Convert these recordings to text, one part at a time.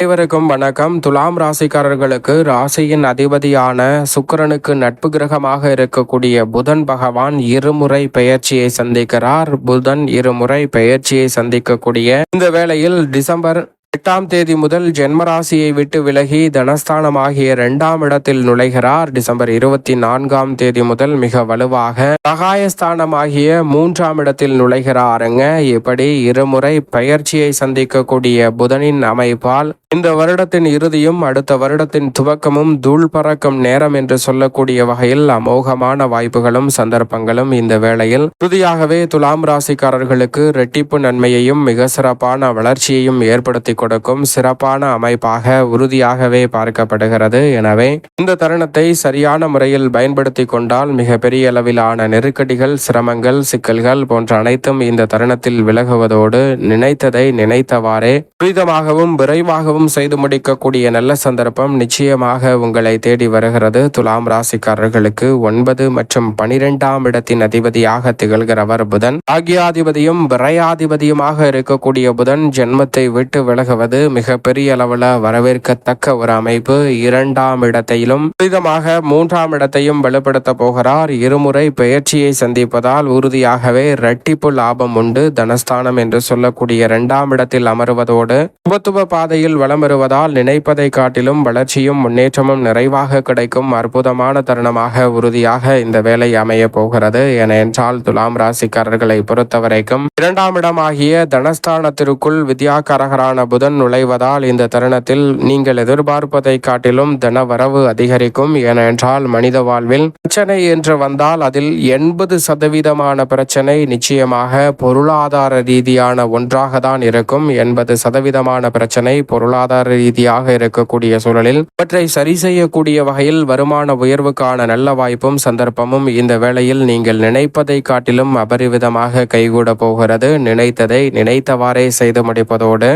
அனைவருக்கும் வணக்கம். துலாம் ராசிக்காரர்களுக்கு ராசியின் அதிபதியான சுக்கிரனுக்கு நட்பு கிரகமாக இருக்கக்கூடிய புதன் பகவான் இருமுறை பெயர்ச்சியை சந்திக்கிறார். புதன் இருமுறை பெயர்ச்சியை சந்திக்கக்கூடிய இந்த வேளையில் டிசம்பர் எட்டாம் தேதி முதல் ஜென்மராசியை விட்டு விலகி தனஸ்தானமாகிய இரண்டாம் இடத்தில் நுழைகிறார். டிசம்பர் இருபத்தி நான்காம் தேதி முதல் மிக வலுவாக சகாயஸ்தானமாகிய மூன்றாம் இடத்தில் நுழைகிறாருங்க. இப்படி இருமுறை பயிற்சியை சந்திக்கக்கூடிய புதனின் அமைப்பால் இந்த வருடத்தின் இறுதியும் அடுத்த வருடத்தின் துவக்கமும் தூள் பறக்கும் நேரம் என்று சொல்லக்கூடிய வகையில் அமோகமான வாய்ப்புகளும் சந்தர்ப்பங்களும் இந்த வேளையில் இறுதியாகவே துலாம் ராசிக்காரர்களுக்கு ரெட்டிப்பு நன்மையையும் மிக சிறப்பான வளர்ச்சியையும் ஏற்படுத்தி கொடுக்கும் சிறப்பான அமைப்பாக உறுதியாகவே பார்க்கப்படுகிறது. எனவே இந்த தருணத்தை சரியான முறையில் பயன்படுத்தி கொண்டால் மிக பெரிய அளவிலான நெருக்கடிகள் சிரமங்கள் சிக்கல்கள் போன்ற அனைத்தும் இந்த தருணத்தில் விலகுவதோடு நினைத்ததை நினைத்தவாறே துரிதமாகவும் விரைவாகவும் செய்து முடிக்கக்கூடிய நல்ல சந்தர்ப்பம் நிச்சயமாக உங்களை தேடி வருகிறது. துலாம் ராசிக்காரர்களுக்கு ஒன்பது மற்றும் பனிரெண்டாம் இடத்தின் அதிபதியாக திகழ்கிறவர் புதன். ஆகியாதிபதியும் விரையாதிபதியுமாக இருக்கக்கூடிய புதன் ஜென்மத்தை விட்டு விலக மிக மிகப்பெரிய அளவில் வரவேற்கத்தக்க ஒரு அமைப்பு. இரண்டாம் இடத்தையிலும் துரிதமாக மூன்றாம் இடத்தையும் வெளிப்படுத்த போகிறார். இருமுறை பெயர்ச்சியை சந்திப்பதால் உறுதியாகவே இரட்டிப்பு லாபம் உண்டு. தனஸ்தானம் என்று சொல்லக்கூடிய இரண்டாம் இடத்தில் அமருவதோடு சுபத்துவ பாதையில் வளம் வருவதால் நினைப்பதை காட்டிலும் வளர்ச்சியும் முன்னேற்றமும் நிறைவாக கிடைக்கும் அற்புதமான தருணமாக உறுதியாக இந்த வேலை அமைய போகிறது. என என்றால் துலாம் ராசிக்காரர்களை பொறுத்தவரைக்கும் இரண்டாம் இடமாகிய தனஸ்தானத்திற்குள் வித்யாகாரகரான புதன் நுழைவதால் இந்த தருணத்தில் நீங்கள் எதிர்பார்ப்பதை காட்டிலும் தன வரவு அதிகரிக்கும். ஏனென்றால் மனித வாழ்வில் பிரச்சனை என்று வந்தால் அதில் எண்பது சதவீதமான பிரச்சனை நிச்சயமாக பொருளாதார ரீதியான ஒன்றாக தான் இருக்கும். எண்பது சதவீதமான பிரச்சனை பொருளாதார ரீதியாக இருக்கக்கூடிய சூழலில் அவற்றை சரி செய்யக்கூடிய வகையில் வருமான உயர்வுக்கான நல்ல வாய்ப்பும் சந்தர்ப்பமும் இந்த வேளையில் நீங்கள் நினைப்பதை காட்டிலும் அபரிவிதமாக கைகூட போகிறது. நினைத்ததை நினைத்தவாறே செய்து முடிப்பதோடு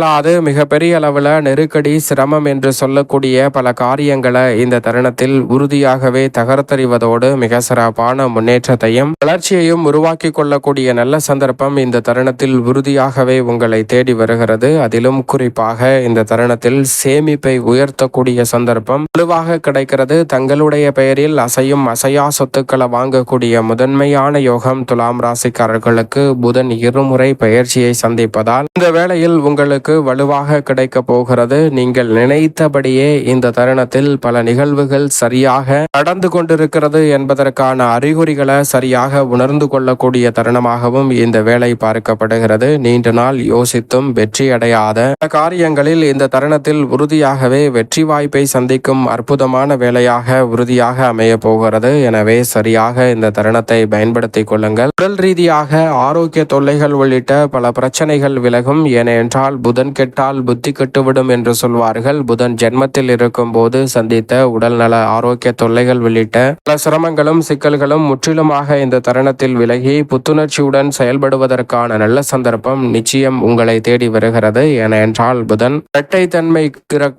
மட்டுமல்லாது மிகப்பெரிய அளவில் நெருக்கடி சிரமம் என்று சொல்லக்கூடிய பல காரியங்களை இந்த தருணத்தில் உறுதியாகவே தகர்த்தறிவதோடு மிக சிறப்பான முன்னேற்றத்தையும் வளர்ச்சியையும் உருவாக்கி கொள்ளக்கூடிய நல்ல சந்தர்ப்பம் இந்த தருணத்தில் உறுதியாகவே உங்களை தேடி வருகிறது. அதிலும் குறிப்பாக இந்த தருணத்தில் சேமிப்பை உயர்த்தக்கூடிய சந்தர்ப்பம் வலுவாக கிடைக்கிறது. தங்களுடைய பெயரில் அசையும் அசையா சொத்துக்களை வாங்கக்கூடிய முதன்மையான யோகம் துலாம் ராசிக்காரர்களுக்கு புதன் இருமுறை பயிற்சியை சந்திப்பதால் இந்த வேளையில் உங்களுக்கு வலுவாக கிடைக்க போகிறது. நீங்கள் நினைத்தபடியே இந்த தருணத்தில் பல நிகழ்வுகள் சரியாக நடந்து கொண்டிருக்கிறது என்பதற்கான அறிகுறிகளை சரியாக உணர்ந்து கொள்ளக்கூடிய தருணமாகவும் இந்த வேலை பார்க்கப்படுகிறது. நீண்ட நாள் யோசித்தும் வெற்றி அடையாத காரியங்களில் இந்த தருணத்தில் உறுதியாகவே வெற்றி வாய்ப்பை சந்திக்கும் அற்புதமான வேலையாக உறுதியாக அமைய போகிறது. எனவே சரியாக இந்த தருணத்தை பயன்படுத்திக் கொள்ளுங்கள். உடல் ரீதியாக ஆரோக்கிய தொல்லைகள் உள்ளிட்ட பல பிரச்சனைகள் விலகும். ஏனென்றால் புதன் கெட்டால் புத்தி கெட்டுவிடும் என்று சொல்வார்கள். புதன் ஜென்மத்தில் இருக்கும் போது சந்தித்த உடல்நல ஆரோக்கிய தொல்லைகள் உள்ளிட்ட பல சிரமங்களும் சிக்கல்களும் முற்றிலுமாக இந்த தருணத்தில் விலகி புத்துணர்ச்சியுடன் செயல்படுவதற்கான நல்ல சந்தர்ப்பம் நிச்சயம் உங்களை தேடி வருகிறது. என என்றால் புதன் இரட்டை தன்மை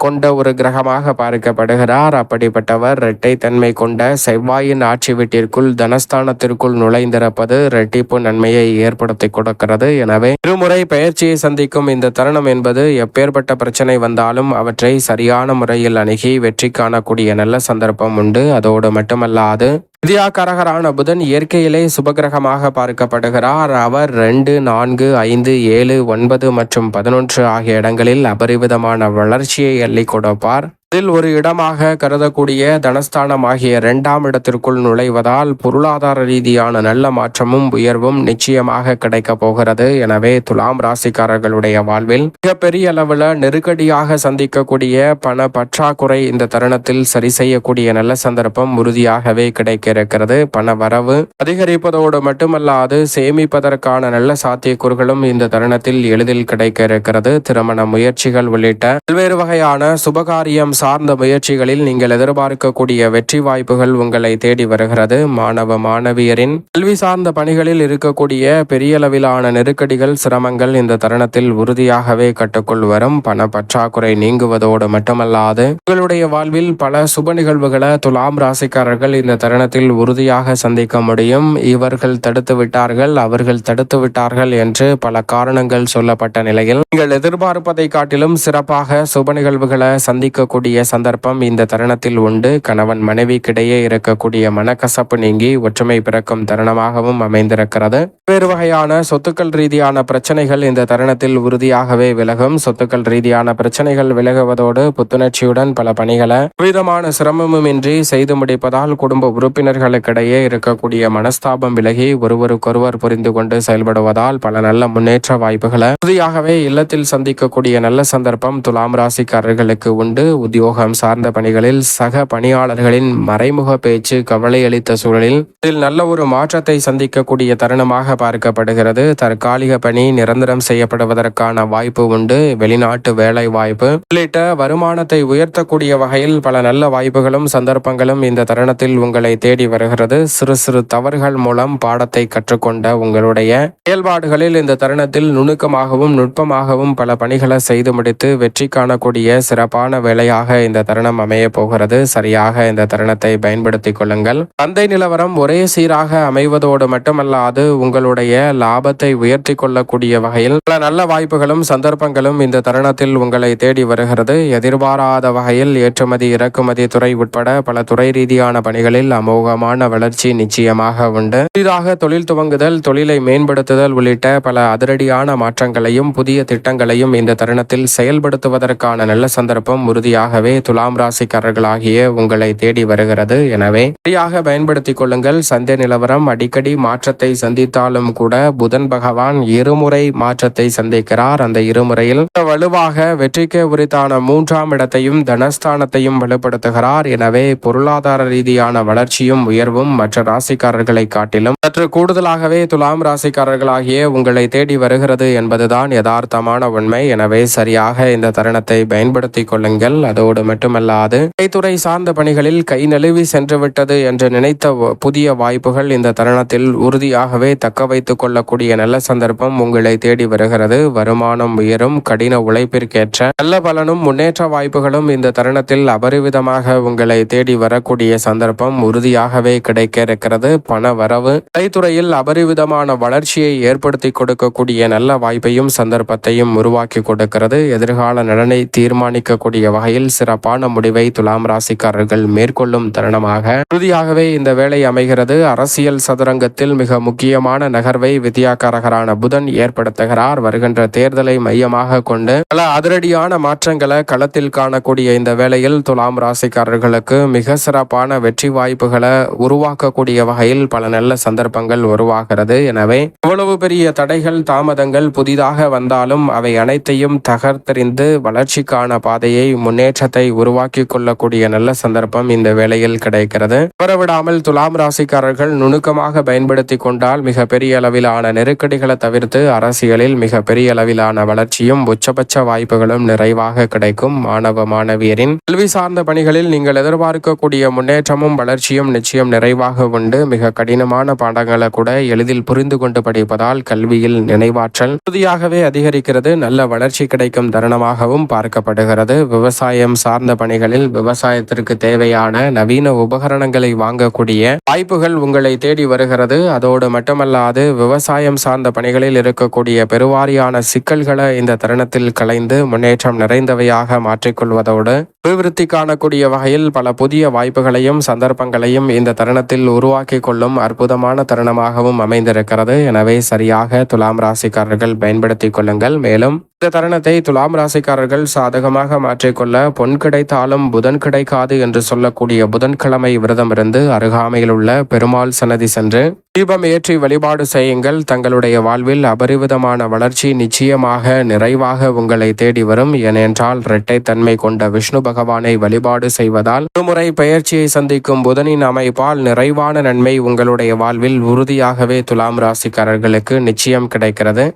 கொண்ட ஒரு கிரகமாக பார்க்கப்படுகிறார். அப்படிப்பட்டவர் இரட்டை தன்மை கொண்ட செவ்வாயின் ஆட்சி வீட்டிற்குள் தனஸ்தானத்திற்குள் நுழைந்திருப்பது இரட்டிப்பு நன்மையை ஏற்படுத்தி கொடுக்கிறது. எனவே இருமுறை பயிற்சியை சந்திக்கும் இந்த தருணம் என்பது எப்பேற்பட்ட பிரச்சனை வந்தாலும் அவற்றை சரியான முறையில் அணுகி வெற்றி காணக்கூடிய நல்ல சந்தர்ப்பம் உண்டு. அதோடு மட்டுமல்லாது வித்யாகாரகரான புதன் இயற்கையிலே சுபகிரகமாக பார்க்கப்படுகிறார். அவர் ரெண்டு நான்கு ஐந்து ஏழு ஒன்பது மற்றும் பதினொன்று ஆகிய இடங்களில் அபரிவிதமான வளர்ச்சியை அள்ளி கொடுப்பார். இதில் ஒரு இடமாக கருதக்கூடிய தனஸ்தானம் ஆகிய இரண்டாம் இடத்திற்குள் நுழைவதால் பொருளாதார ரீதியான நல்ல மாற்றமும் உயர்வும் நிச்சயமாக கிடைக்கப் போகிறது. எனவே துலாம் ராசிக்காரர்களுடைய வாழ்வில் மிகப்பெரிய அளவில் நெருக்கடியாக சந்திக்கக்கூடிய பண பற்றாக்குறை இந்த தருணத்தில் சரி செய்யக்கூடிய நல்ல சந்தர்ப்பம் உறுதியாகவே இருக்கிறது பண வரவு அதிகரிப்பதோடு மட்டுமல்லாது சேமிப்பதற்கான நல்ல சாத்தியக்கூறுகளும் இந்த தருணத்தில் எளிதில் கிடைக்க இருக்கிறது திருமண முயற்சிகள் உள்ளிட்ட பல்வேறு வகையான சுபகாரியம் சார்ந்த முயற்சிகளில் நீங்கள் எதிர்பார்க்கக்கூடிய வெற்றி வாய்ப்புகள் உங்களை தேடி வருகிறது. மாணவ மாணவியரின் கல்வி சார்ந்த பணிகளில் இருக்கக்கூடிய பெரிய அளவிலான நெருக்கடிகள் சிரமங்கள் இந்த தருணத்தில் உறுதியாகவே கட்டுக்குள் வரும். பண பற்றாக்குறை நீங்குவதோடு மட்டுமல்லாது உங்களுடைய வாழ்வில் பல சுப நிகழ்வுகளை துலாம் ராசிக்காரர்கள் இந்த தருணத்தில் விஷயத்தில் உறுதியாக சந்திக்க முடியும். இவர்கள் தடுத்து விட்டார்கள் அவர்கள் தடுத்து விட்டார்கள் என்று பல காரணங்கள் சொல்லப்பட்ட நிலையில் நீங்கள் எதிர்பார்ப்பதை காட்டிலும் சிறப்பாக சுப நிகழ்வுகளை சந்திக்கக்கூடிய சந்தர்ப்பம் இந்த தருணத்தில் உண்டு. கணவன் மனைவிக்கிடையே இருக்கக்கூடிய மனக்கசப்பு நீங்கி ஒற்றுமை பிறக்கும் தருணமாகவும் அமைந்திருக்கிறது. வேறு வகையான சொத்துக்கள் ரீதியான பிரச்சனைகள் இந்த தருணத்தில் உறுதியாகவே விலகும். சொத்துக்கள் ரீதியான பிரச்சனைகள் விலகுவதோடு புத்துணர்ச்சியுடன் பல பணிகளை விதமான சிரமமுமின்றி செய்து முடிப்பதால் குடும்ப உறுப்பினர்களுக்கிடையே இருக்கக்கூடிய மனஸ்தாபம் விலகி ஒருவருக்கொருவர் புரிந்து கொண்டு செயல்படுவதால் பல நல்ல முன்னேற்ற வாய்ப்புகளை உறுதியாகவே இல்லத்தில் சந்திக்கக்கூடிய நல்ல சந்தர்ப்பம் துலாம் ராசிக்காரர்களுக்கு உண்டு. உத்தியோகம் சார்ந்த பணிகளில் சக பணியாளர்களின் மறைமுக பேச்சு கவலை அளித்த சூழலில் இதில் நல்ல ஒரு மாற்றத்தை சந்திக்கக்கூடிய தருணமாக பார்க்கப்படுகிறது. தற்காலிக பணி நிரந்தரம் செய்யப்படுவதற்கான வாய்ப்பு உண்டு. வெளிநாட்டு வேலை வாய்ப்பு உள்ளிட்ட வருமானத்தை உயர்த்தக்கூடிய வகையில் பல நல்ல வாய்ப்புகளும் சந்தர்ப்பங்களும் இந்த தருணத்தில் உங்களை தேடி வருகிறது. சிறு சிறு தவறுகள் மூலம் பாடத்தை கற்றுக்கொண்ட உங்களுடைய செயல்பாடுகளில் இந்த தருணத்தில் நுணுக்கமாகவும் நுட்பமாகவும் பல பணிகளை செய்து முடித்து வெற்றி காணக்கூடிய சிறப்பான வேலையாக இந்த தருணம் அமைய போகிறது. சரியாக இந்த தருணத்தை பயன்படுத்திக் கொள்ளுங்கள். சந்தை நிலவரம் ஒரே சீராக அமைவதோடு மட்டுமல்லாது உங்களுடைய லாபத்தை உயர்த்தி கொள்ளக்கூடிய வகையில் பல நல்ல வாய்ப்புகளும் சந்தர்ப்பங்களும் இந்த தருணத்தில் உங்களை தேடி வருகிறது. எதிர்பாராத வகையில் ஏற்றுமதி இறக்குமதி துறை உட்பட பல துறை ரீதியான பணிகளில் அமோக அமோகமான வளர்ச்சி நிச்சயமாக உண்டு. புதிதாக தொழில் துவங்குதல் தொழிலை மேம்படுத்துதல் உள்ளிட்ட பல அதிரடியான மாற்றங்களையும் புதிய திட்டங்களையும் இந்த தருணத்தில் செயல்படுத்துவதற்கான நல்ல சந்தர்ப்பம் உறுதியாகவே துலாம் ராசிக்காரர்களாகிய உங்களை தேடி வருகிறது. எனவே சரியாக பயன்படுத்திக் கொள்ளுங்கள். சந்தை நிலவரம் அடிக்கடி மாற்றத்தை சந்தித்தாலும் கூட புதன் பகவான் இருமுறை மாற்றத்தை சந்திக்கிறார். அந்த இருமுறையில் வலுவாக வெற்றிக்கு உரித்தான மூன்றாம் இடத்தையும் தனஸ்தானத்தையும் வலுப்படுத்துகிறார். எனவே பொருளாதார ரீதியான வளர்ச்சியும் உயர்வும் மற்ற ராசிக்காரர்களை காட்டிலும் சற்று கூடுதலாகவே துலாம் ராசிக்காரர்களாகிய உங்களை தேடி வருகிறது என்பதுதான் யதார்த்தமான உண்மை. எனவே சரியாக இந்த தருணத்தை பயன்படுத்திக் கொள்ளுங்கள். அதோடு மட்டுமல்லாது கைத்துறை சார்ந்த பணிகளில் கை நழுவி சென்றுவிட்டது என்று நினைத்த புதிய வாய்ப்புகள் இந்த தருணத்தில் உறுதியாகவே தக்க வைத்துக் கொள்ளக்கூடிய நல்ல சந்தர்ப்பம் உங்களை தேடி வருகிறது. வருமானம் உயரும் கடின உழைப்பிற்கேற்ற நல்ல பலனும் முன்னேற்ற வாய்ப்புகளும் இந்த தருணத்தில் அபரிவிதமாக உங்களை தேடி வரக்கூடிய சந்தர்ப்பம் உறுதியாகவே கிடைக்க இருக்கிறது பண வரவு கலைத்துறையில் அபரிவிதமான வளர்ச்சியை ஏற்படுத்தி கொடுக்கக்கூடிய நல்ல வாய்ப்பையும் சந்தர்ப்பத்தையும் உருவாக்கி கொடுக்கிறது. எதிர்கால நலனை தீர்மானிக்கக்கூடிய வகையில் சிறப்பான முடிவை துலாம் ராசிக்காரர்கள் மேற்கொள்ளும் தருணமாக உறுதியாகவே இந்த வேலை அமைகிறது. அரசியல் சதுரங்கத்தில் மிக முக்கியமான நகர்வை வித்யாகாரகரான புதன் ஏற்படுத்துகிறார். வருகின்ற தேர்தலை மையமாக கொண்டு பல அதிரடியான மாற்றங்களை களத்தில் காணக்கூடிய இந்த வேளையில் துலாம் ராசிக்காரர்களுக்கு மிக சிறப்பான வெற்றி வாய்ப்புகளை உருவாக்கக்கூடிய வகையில் பல நல்ல சந்தர்ப்பங்கள் உருவாகிறது. எனவே இவ்வளவு பெரிய தடைகள் தாமதங்கள் புதிதாக வந்தாலும் அவை அனைத்தையும் தகர்த்தறிந்து வளர்ச்சிக்கான பாதையை முன்னேற்றத்தை உருவாக்கி கொள்ளக்கூடிய நல்ல சந்தர்ப்பம் இந்த வேளையில் கிடைக்கிறது. வரவிடாமல் துலாம் ராசிக்காரர்கள் நுணுக்கமாக பயன்படுத்தி கொண்டால் மிக பெரிய அளவிலான நெருக்கடிகளை தவிர்த்து அரசியலில் மிக பெரிய அளவிலான வளர்ச்சியும் உச்சபட்ச வாய்ப்புகளும் நிறைவாக கிடைக்கும். மாணவ மாணவியரின் கல்வி சார்ந்த பணிகளில் நீங்கள் எதிர்பார்க்கக்கூடிய முன்னேற்றமும் வளர்ச்சியும் நிச்சயம் நிறைவாக உண்டு. மிக கடினமான பாடங்களை கூட எளிதில் புரிந்து கொண்டு படிப்பதால் கல்வியில் நினைவாற்றல் உறுதியாகவே அதிகரிக்கிறது. நல்ல வளர்ச்சி கிடைக்கும் தருணமாகவும் பார்க்கப்படுகிறது. விவசாயம் சார்ந்த பணிகளில் விவசாயத்திற்கு தேவையான நவீன உபகரணங்களை வாங்கக்கூடிய வாய்ப்புகள் உங்களை தேடி வருகிறது. அதோடு மட்டுமல்லாது விவசாயம் சார்ந்த பணிகளில் இருக்கக்கூடிய பெருவாரியான சிக்கல்களை இந்த தருணத்தில் கலைந்து முன்னேற்றம் நிறைந்தவையாக மாற்றிக்கொள்வதோடு அபிவிருத்தி காணக்கூடிய வகையில் பல புதிய வாய்ப்புகளையும் சந்தர்ப்பங்களையும் இந்த தருணத்தில் உருவாக்கி கொள்ளும் அற்புதமான தருணமாகவும் அமைந்திருக்கிறது. எனவே சரியாக துலாம் ராசிக்காரர்கள் பயன்படுத்திக் கொள்ளுங்கள். மேலும் இந்த தருணத்தை துலாம் ராசிக்காரர்கள் சாதகமாக மாற்றிக்கொள்ள பொன் கிடைத்தாலும் புதன் கிடைக்காது என்று சொல்லக்கூடிய புதன்கிழமை விரதம் இருந்து அருகாமையில் உள்ள பெருமாள் சன்னதி சென்று தீபம் ஏற்றி வழிபாடு செய்யுங்கள். தங்களுடைய வாழ்வில் அபரிவிதமான வளர்ச்சி நிச்சயமாக நிறைவாக உங்களை தேடி வரும். ஏனென்றால் இரட்டைத்தன்மை கொண்ட விஷ்ணு பகவானை வழிபாடு செய்வதால் ஒருமுறை பெயர்ச்சியை சந்திக்கும் புதனின் அமைப்பால் நிறைவான நன்மை உங்களுடைய வாழ்வில் உறுதியாகவே துலாம் ராசிக்காரர்களுக்கு நிச்சயம் கிடைக்கிறது.